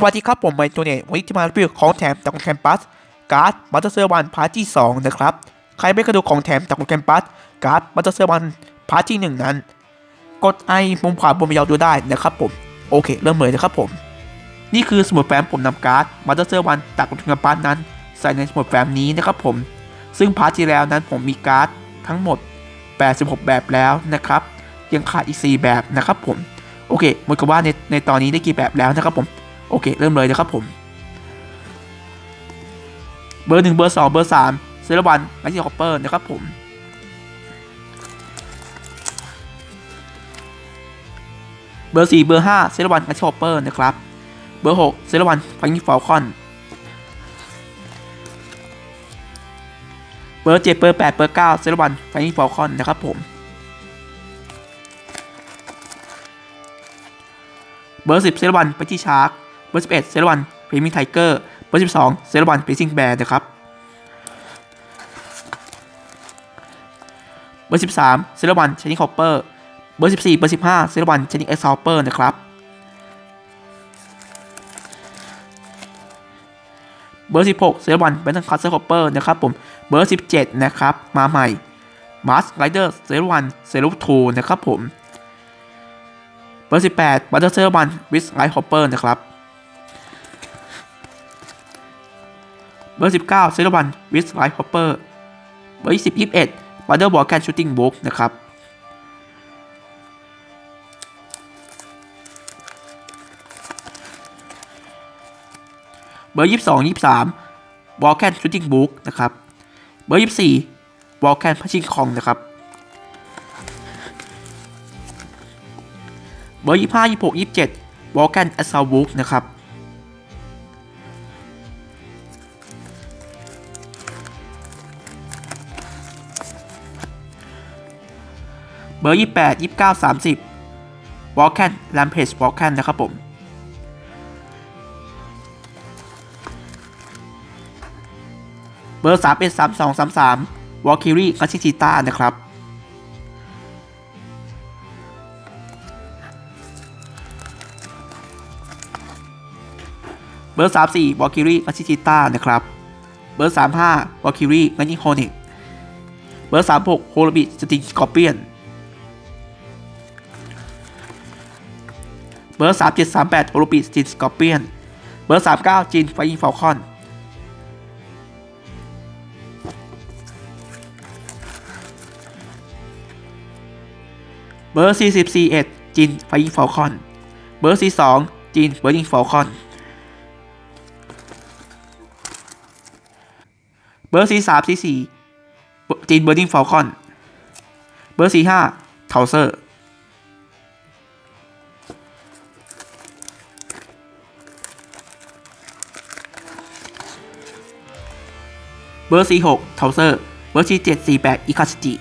วัสดีครับ ผมไมโตัวเนี่ยวันนี้จะมารีวิวของแถมจากแคมปัสการ์ดบัตเตอร์เซอร์วันพาร์ทที่ 2 นะครับ ใครไม่เคยดูของแถมจากแคมปัสการ์ดบัตเตอร์เซอร์วันพาร์ทที่ 1 นั้น กดไอมุมขวาบนไปยาวดูได้นะครับผม โอเค เริ่มเลยนะครับผม นี่คือสมุดแฟ้มผมนำการ์ดบัตเตอร์เซอร์วันจากแคมปัสนั้น ใส่ในสมุดแฟ้มนี้นะครับผม ซึ่งพาร์ทที่แล้วนั้นผมมีการ์ดทั้งหมด 86 แบบแล้วนะครับ ยังขาดอีก 4 แบบนะครับผม โอเคหมดกับว่าในในตอนนี้ได้กี่แบบแล้วนะครับผม โอเค เริ่มเลยนะครับผม เบอร์หนึ่งเบอร์สองเบอร์สามเซเลวันไอซี่คอปเปอร์นะครับผมเบอร์สี่เบอร์ห้าเซเลวันไอซี่คอปเปอร์นะครับ เบอร์หกเซเลวันฟังกี้ฟอลคอนเบอร์เจ็ดเบอร์แปดเบอร์เก้าเซเลวันฟังกี้ฟอลคอนนะครับผมเบอร์10เซเลวันไปที่ชาร์ก เบอร์11เซลวันเพมิไทเกอร์เบอร์12เซลวันเพซิงแบร์นะครับเบอร์13เซลวันชนิงคอปเปอร์เบอร์14เบอร์15เซลวันชนิงเอ็กซ์ฮอปเปอร์นะครับเบอร์ 16 เซลวันเบนทันคัสเซอร์คอปเปอร์นะครับผม เบอร์ 17 นะครับ มาใหม่มาสไรเดอร์เซลวันเซลทูนะครับผม เบอร์ 18บัตเตอร์เซอร์วันวิสไลท์ฮอปเปอร์นะครับ เบอร์ 19 เซอร์วันวิสไลท์ฮอปเปอร์ เบอร์ 20 21บัตเตอร์บอลแคนชูตติ้งบุ๊กนะครับ เบอร์ 22 23บอลแคนชูตติ้งบุ๊กนะครับ เบอร์ 24บอลแคนพัชชิงคองนะครับ เบอร์ยี่ห้ายี่หกยี่เจ็ดวอลแกนแอสซาวูกนะครับ เบอร์ยี่แปดยี่เก้าสามสิบวอลแคนแลมเพจวอลแคนนะครับผม เบอร์สามเอ็ดสามสองสามสามวอลคิรี่กัชิชิต้านะครับ เบอร์ 34วอลคิรี่มาชิชิต้านะครับ เบอร์ 35วอลคิรี่มานิโฮนิกเบอร์ 36 โฮลบิสติงสกอร์เปียน บอร์37 38โฮลบิสติงสกอร์เปียน เบอร์39จินไฟยิงฟอลคอน เบอร์40 41จินไฟยิงฟอลคอน เบอร์42จินเบอร์ยิงฟอลคอน เบอร์สี่สามสี่สี่จีนเบอร์ดิงฟอลคอน เบอร์สี่ห้าเทาเซอร์ บอร์สี่หกเทาเซอร์ เบอร์สี่เจ็ดสี่แปดอิคาสจิ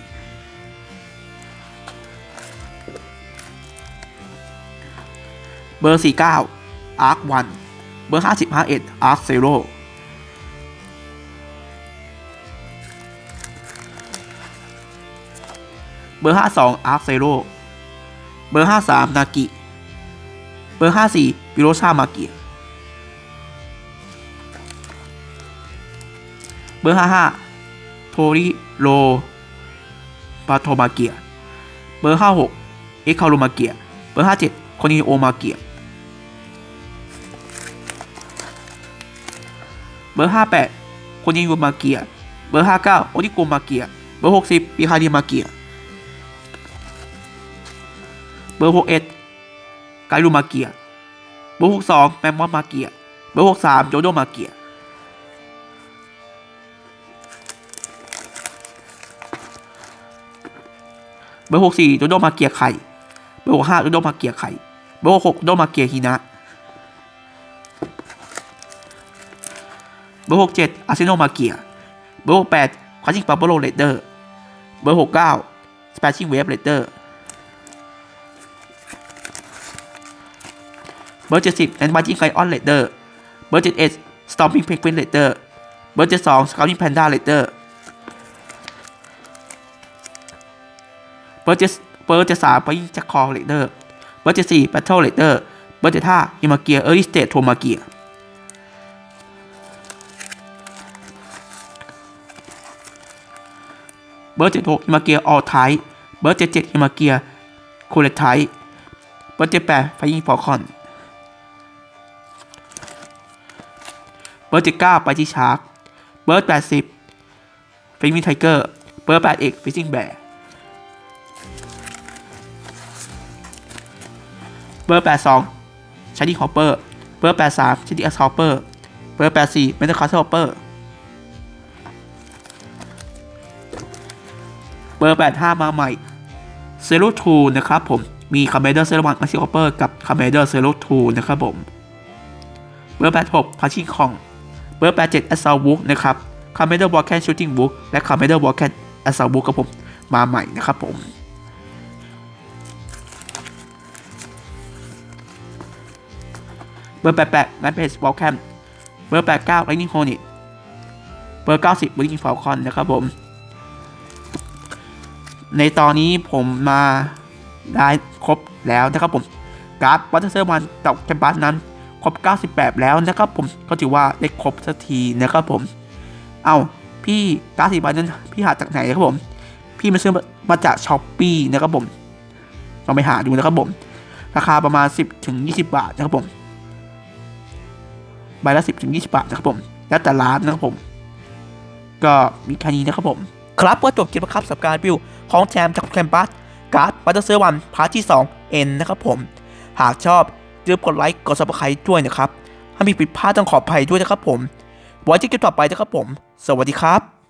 เบอร์สี่เก้าอาร์ควัน เบอร์ห้าสิบห้าเอ็ดอาร์คเซโร่เบอร์52องอาร์คเซโรเบอร์53นากิ เบอร์54วิโรชามาเกีย เบอร์ 55 โทริโรปาโทมาเกีย เบอร์ 56 เอ็กคารุมาเกีย เบอร์ 57โคนิโอมาเกีย เบอร์ 58โคนิโอมาเกีย เบอร์ 59 โอนิโกมาเกีย เบอร์ 60 ปิคาดิมาเกีย เบอร์ 61 ไกลูมาเกีย เบอร์ 62 แมมมอนมาเกีย เบอร์ 63 โจโดมาเกีย เบอร์64โจโดมาเกียไข่เบอร์65โจโดมาเกียไข่เบอร์66โจโดมาเกียฮินะเบอร์67อาร์เซโนมาเกียเบอร์68ควาชิงปาโปโลเลดเดอร์เบอร์69สเปชิงเวฟเลดเดอร์เบอร์70แอนด์บาจิงไกออนเลดเดอร์เบอร์71สตอมมิ่งเพกวินเลดเดอร์เบอร์72สองสกาวนิ่งแพนด้าเลดเดอร์ บอร์7เบอร์73ไปยิงจักคอเลดเดอร์เบอร์74แบทเทิลเลเดอร์เบอร์เจท่าฮิมาเกียเออร์ลิสเตทโทมาเกียเบอร์เจ็ดหกฮิมาเกียออลไทเบอร์เจ็ดเจ็ดฮิมาเกียโคเลไทเบอร์เจ็ดแปดไฟยิงฟอลคอนเบอร์เจ็ดเก้าไปที่ชาร์กเบอร์แปดสิบฟิงมิไทเกอร์ เบอร์แปดเอกฟิชชิงแบร์ บอร์แปดสองชาร์ดี้ฮอปเปอร์เบอร์แปดสามชาร์ดี้แอสฮอปเปอร์เบอร์แปดสี่เมทัลคาสฮอปเปอร์เบอร์ 85 มาใหม่เซโ o ทูนะครับผม มีคาร์เมเดอร์เซโ o วันมาซิโอเปอร์กับคาร์เมเดอร์เซโ o ทูนะครับผม เบอร์ 86 พาชิคอง เบอร์ 87 แอสซาวุกนะครับคาร์เมเดอร์วอลแคนชูติงบุ๊กและคาร์เมเดอร์วอลแคนแอสซาวุกครับผม มาใหม่นะครับผม เบอร์ 88งั้นเพจวอลแคนเบอร์ 89ไลนิ่งโฮนิเบอร์ 90วิลลิงฟอลคอนนะครับผม ในตอนนี้ผมมาได้ครบแล้วนะครับผมการ์ดวัตเตอร์วันตอกแคมปัสนั้นครบ 98 แล้วนะครับผมก็ถือว่าได้ครบสักทีนะครับผม เอาพี่การ์ดสีใบนั้นพี่หาจากไหนครับผม พี่มาซื้อมาจากช้อปปี้นะครับผมลองไปหาดูนะครับผม ราคาประมาณ 10ถึง20 บาทนะครับผม ใบละ 10 ถึง 20 บาทนะครับผม แล้วแต่ร้านนะครับผม ก็มีแค่นี้นะครับผม ครับก็จบคลิปแล้วครับสำหรับการรีวิวของแจมจากแคมปัสการ์ดบัตเตอร์เซอร์วันพาร์ทที่2 N นะครับผม หากชอบอย่าลืมกดไลค์กดซับสไครต์ด้วยนะครับถ้ามีผิดพลาดต้องขออภัยด้วยนะครับผม ไว้เจอกันต่อไปนะครับผม สวัสดีครับ